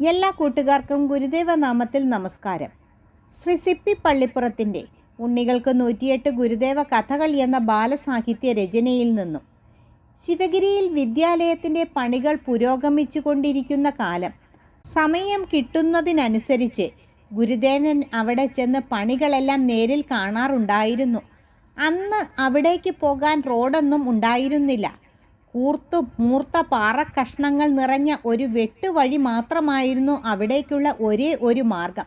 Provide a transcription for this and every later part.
എല്ലാ കൂട്ടുകാർക്കും ഗുരുദേവ നാമത്തിൽ നമസ്കാരം. ശ്രീ സിപ്പി പള്ളിപ്പുറത്തിന്റെ ഉണ്ണികൾക്ക് നൂറ്റിയെട്ട് ഗുരുദേവ കഥകൾ എന്ന ബാലസാഹിത്യ രചനയിൽ നിന്നും ശിവഗിരിയിൽ വിദ്യാലയത്തിന്റെ പണികൾ പുരോഗമിച്ചു കൊണ്ടിരിക്കുന്ന കാലം സമയം കിട്ടുന്നതിനനുസരിച്ച് ഗുരുദേവൻ അവിടെ ചെന്ന് പണികളെല്ലാം നേരിൽ കാണാറുണ്ടായിരുന്നു. അന്ന് അവിടേക്ക് പോകാൻ റോഡൊന്നും ഉണ്ടായിരുന്നില്ല. കൂർത്തു മൂർത്ത പാറക്കഷ്ണങ്ങൾ നിറഞ്ഞ ഒരു വെട്ടുവഴി മാത്രമായിരുന്നു അവിടേക്കുള്ള ഒരേ ഒരു മാർഗം.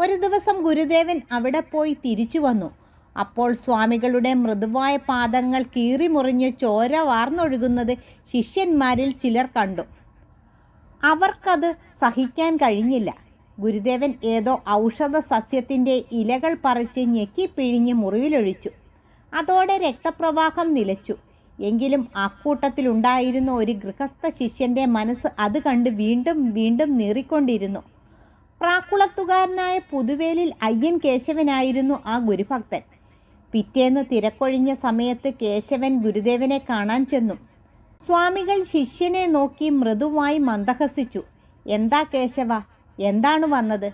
ഒരു ദിവസം ഗുരുദേവൻ അവിടെ പോയി തിരിച്ചു വന്നു. അപ്പോൾ സ്വാമികളുടെ മൃദുവായ പാദങ്ങൾ കീറിമുറിഞ്ഞ് ചോര വാർന്നൊഴുകുന്നത് ശിഷ്യന്മാരിൽ ചിലർ കണ്ടു. അവർക്കത് സഹിക്കാൻ കഴിഞ്ഞില്ല. ഗുരുദേവൻ ഏതോ ഔഷധ സസ്യത്തിന്റെ ഇലകൾ പറിച്ച് ഞെക്കിപ്പിഴിഞ്ഞ് മുറിവിലൊഴിച്ചു അതോടെ രക്തപ്രവാഹം നിലച്ചു. എങ്കിലും അക്കൂട്ടത്തിലുണ്ടായിരുന്ന ഒരു ഗൃഹസ്ഥ ശിഷ്യന്റെ മനസ്സ് അത് കണ്ട് വീണ്ടും വീണ്ടും നീറിക്കൊണ്ടിരുന്നു. പ്രാക്കുളത്തുകാരനായ പുതുവേലിൽ അയ്യൻ കേശവനായിരുന്നു ആ ഗുരുഭക്തൻ. പിറ്റേന്ന് തിരക്കൊഴിഞ്ഞ സമയത്ത് കേശവൻ ഗുരുദേവനെ കാണാൻ ചെന്നു. സ്വാമികൾ ശിഷ്യനെ നോക്കി മൃദുവായി മന്ദഹസിച്ചു. എന്താ കേശവ എന്താണ് വന്നത്?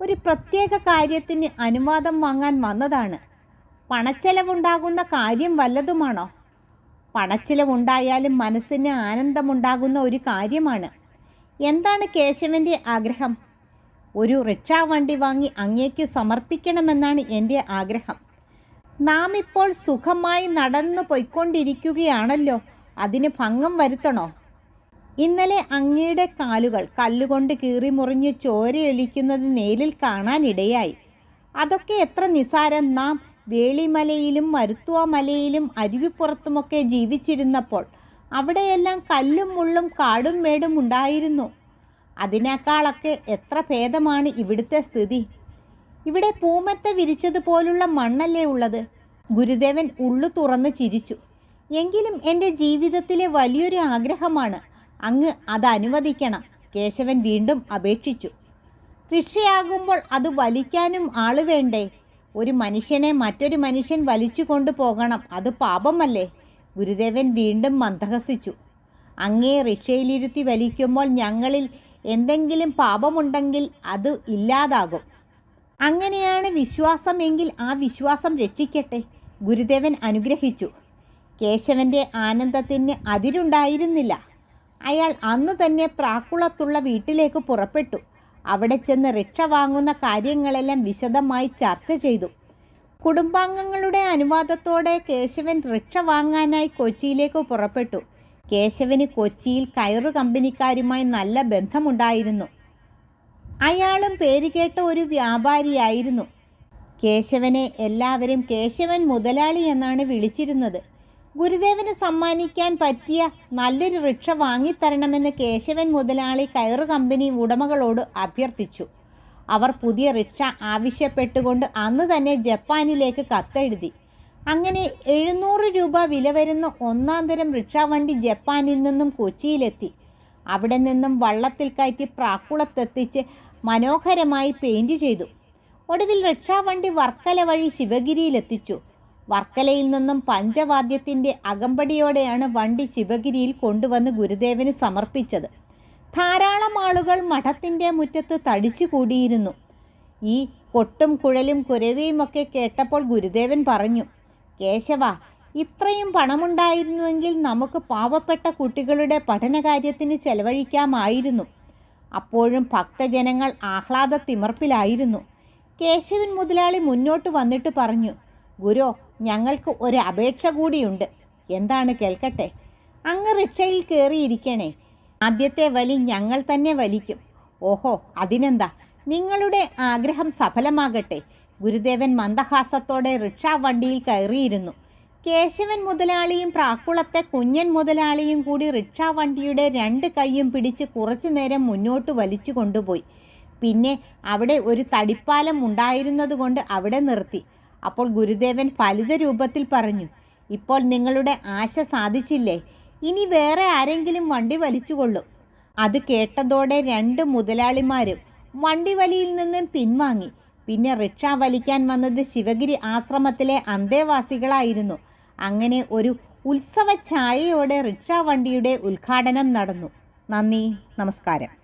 ഒരു പ്രത്യേക കാര്യത്തിന് അനുവാദം വാങ്ങാൻ വന്നതാണ്. പണച്ചെലവുണ്ടാകുന്ന കാര്യം വല്ലതുമാണോ? പണച്ചിലവുണ്ടായാലും മനസ്സിന് ആനന്ദമുണ്ടാകുന്ന ഒരു കാര്യമാണ്. എന്താണ് കേശവന്റെ ആഗ്രഹം? ഒരു റിക്ഷാ വണ്ടി വാങ്ങി അങ്ങേക്ക് സമർപ്പിക്കണമെന്നാണ് എന്റെ ആഗ്രഹം. നാം ഇപ്പോൾ സുഖമായി നടന്നു പൊയ്ക്കൊണ്ടിരിക്കുകയാണല്ലോ അതിന് ഭംഗം വരുത്തണോ? ഇന്നലെ അങ്ങയുടെ കാലുകൾ കല്ലുകൊണ്ട് കീറി മുറിഞ്ഞ് ചോരയൊലിക്കുന്നത് നേരിൽ കാണാനിടയായി. അതൊക്കെ എത്ര നിസാരം. നാം വേളിമലയിലും മരുത്തുവ മലയിലും അരുവിപ്പുറത്തുമൊക്കെ ജീവിച്ചിരുന്നപ്പോൾ അവിടെയെല്ലാം കല്ലും മുള്ളും കാടും മേടും ഉണ്ടായിരുന്നു. അതിനേക്കാളൊക്കെ എത്ര ഭേദമാണ് ഇവിടുത്തെ സ്ഥിതി? ഇവിടെ പൂമത്തെ വിരിച്ചതുപോലുള്ള മണ്ണല്ലേ ഉള്ളത്? ഗുരുദേവൻ ഉള്ളു തുറന്ന് ചിരിച്ചു. എങ്കിലും എന്റെ ജീവിതത്തിലെ വലിയൊരു ആഗ്രഹമാണ്. അങ്ങ് അത് അനുവദിക്കണം. കേശവൻ വീണ്ടും അപേക്ഷിച്ചു. റിക്ഷയാകുമ്പോൾ അത് വലിക്കാനും ആൾ വേണ്ടേ? ഒരു മനുഷ്യനെ മറ്റൊരു മനുഷ്യൻ വലിച്ചു കൊണ്ടുപോകണം. അത് പാപമല്ലേ? ഗുരുദേവൻ വീണ്ടും മന്ദഹസിച്ചു. അങ്ങേ റിക്ഷയിലിരുത്തി വലിക്കുമ്പോൾ ഞങ്ങളിൽ എന്തെങ്കിലും പാപമുണ്ടെങ്കിൽ അത് ഇല്ലാതാകും. അങ്ങനെയാണ് വിശ്വാസമെങ്കിൽ ആ വിശ്വാസം രക്ഷിക്കട്ടെ ഗുരുദേവൻ അനുഗ്രഹിച്ചു. കേശവന്റെ ആനന്ദത്തിന് അതിരുണ്ടായിരുന്നില്ല. അയാൾ അന്നു തന്നെ പ്രാക്കുളത്തുള്ള വീട്ടിലേക്ക് പുറപ്പെട്ടു. അവിടെ ചെന്ന് റിക്ഷ വാങ്ങുന്ന കാര്യങ്ങളെല്ലാം വിശദമായി ചർച്ച ചെയ്തു. കുടുംബാംഗങ്ങളുടെ അനുവാദത്തോടെ കേശവൻ റിക്ഷ വാങ്ങാനായി കൊച്ചിയിലേക്ക് പുറപ്പെട്ടു. കേശവന് കൊച്ചിയിൽ കയറു കമ്പനിക്കാരുമായി നല്ല ബന്ധമുണ്ടായിരുന്നു. അയാളും പേരുകേട്ട ഒരു വ്യാപാരിയായിരുന്നു. കേശവനെ എല്ലാവരും കേശവൻ മുതലാളി എന്നാണ് വിളിച്ചിരുന്നത്. ഗുരുദേവന് സമ്മാനിക്കാൻ പറ്റിയ നല്ലൊരു റിക്ഷ വാങ്ങിത്തരണമെന്ന് കേശവൻ മുതലാളി കയറു കമ്പനി ഉടമകളോട് അഭ്യർത്ഥിച്ചു. അവർ പുതിയ റിക്ഷ ആവശ്യപ്പെട്ടുകൊണ്ട് അന്ന് തന്നെ ജപ്പാനിലേക്ക് കത്തെഴുതി. അങ്ങനെ എഴുന്നൂറ് രൂപ വില വരുന്ന ഒന്നാം തരം റിക്ഷാവണ്ടി ജപ്പാനിൽ നിന്നും കൊച്ചിയിലെത്തി. അവിടെ നിന്നും വള്ളത്തിൽ കയറ്റി പ്രാക്കുളത്തെത്തിച്ച് മനോഹരമായി പെയിന്റ് ചെയ്തു. ഒടുവിൽ റിക്ഷാ വണ്ടി വർക്കല വഴി ശിവഗിരിയിലെത്തിച്ചു. വർക്കലയിൽ നിന്നും പഞ്ചവാദ്യത്തിന്റെ അകമ്പടിയോടെയാണ് വണ്ടി ശിവഗിരിയിൽ കൊണ്ടുവന്ന് ഗുരുദേവന് സമർപ്പിച്ചത്. ധാരാളം ആളുകൾ മഠത്തിന്റെ മുറ്റത്ത് തടിച്ചു കൂടിയിരുന്നു ഈ കൊട്ടും കുഴലും കുരവിയുമൊക്കെ കേട്ടപ്പോൾ ഗുരുദേവൻ പറഞ്ഞു കേശവ ഇത്രയും പണമുണ്ടായിരുന്നുവെങ്കിൽ നമുക്ക് പാവപ്പെട്ട കുട്ടികളുടെ പഠനകാര്യത്തിന് ചെലവഴിക്കാമായിരുന്നു. അപ്പോഴും ഭക്തജനങ്ങൾ ആഹ്ലാദത്തിമർപ്പിലായിരുന്നു. കേശവൻ മുതലാളി മുന്നോട്ട് വന്നിട്ട് പറഞ്ഞു ഗുരു ഞങ്ങൾക്ക് ഒരു അപേക്ഷ കൂടിയുണ്ട്. എന്താണ് കേൾക്കട്ടെ? അങ്ങ് റിക്ഷയിൽ കയറിയിരിക്കണേ. ആദ്യത്തെ വലി ഞങ്ങൾ തന്നെ വലിക്കും. ഓഹോ അതിനെന്താ? നിങ്ങളുടെ ആഗ്രഹം സഫലമാകട്ടെ. ഗുരുദേവൻ മന്ദഹാസത്തോടെ റിക്ഷാ വണ്ടിയിൽ കയറിയിരുന്നു. കേശവൻ മുതലാളിയും പ്രാക്കുളത്തെ കുഞ്ഞൻ മുതലാളിയും കൂടി റിക്ഷാ വണ്ടിയുടെ രണ്ട് കൈയും പിടിച്ച് കുറച്ചു നേരം മുന്നോട്ട് വലിച്ചു കൊണ്ടുപോയി. പിന്നെ അവിടെ ഒരു തടിപ്പാലം ഉണ്ടായിരുന്നതുകൊണ്ട് അവിടെ നിർത്തി. അപ്പോൾ ഗുരുദേവൻ ഫലിത രൂപത്തിൽ പറഞ്ഞു ഇപ്പോൾ നിങ്ങളുടെ ആശ സാധിച്ചില്ലേ? ഇനി വേറെ ആരെങ്കിലും വണ്ടി വലിച്ചുകൊള്ളും. അത് കേട്ടതോടെ രണ്ട് മുതലാളിമാരും വണ്ടി വലിയിൽ നിന്നും പിൻവാങ്ങി. പിന്നെ റിക്ഷ വലിക്കാൻ വന്നത് ശിവഗിരി ആശ്രമത്തിലെ അന്തേവാസികളായിരുന്നു. അങ്ങനെ ഒരു ഉത്സവ ഛായയോടെ റിക്ഷാ വണ്ടിയുടെ ഉദ്ഘാടനം നടന്നു. നന്ദി നമസ്കാരം.